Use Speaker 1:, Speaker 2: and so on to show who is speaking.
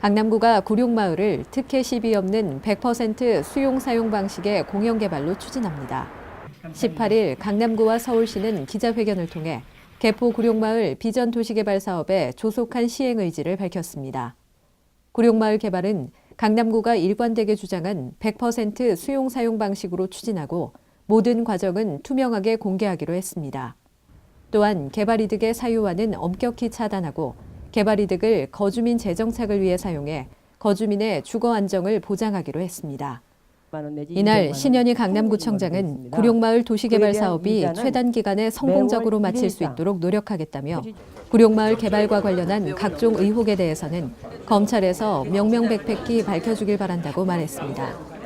Speaker 1: 강남구가 구룡마을을 특혜 시비 없는 100% 수용 사용 방식의 공영 개발로 추진합니다. 18일 강남구와 서울시는 기자회견을 통해 개포 구룡마을 비전 도시개발 사업의 조속한 시행 의지를 밝혔습니다. 구룡마을 개발은 강남구가 일관되게 주장한 100% 수용 사용 방식으로 추진하고 모든 과정은 투명하게 공개하기로 했습니다. 또한 개발 이득의 사유화는 엄격히 차단하고 개발 이득을 거주민 재정착을 위해 사용해 거주민의 주거 안정을 보장하기로 했습니다. 이날 신현희 강남구청장은 구룡마을 도시개발 사업이 최단 기간에 성공적으로 마칠 수 있도록 노력하겠다며 구룡마을 개발과 관련한 각종 의혹에 대해서는 검찰에서 명명백백히 밝혀주길 바란다고 말했습니다.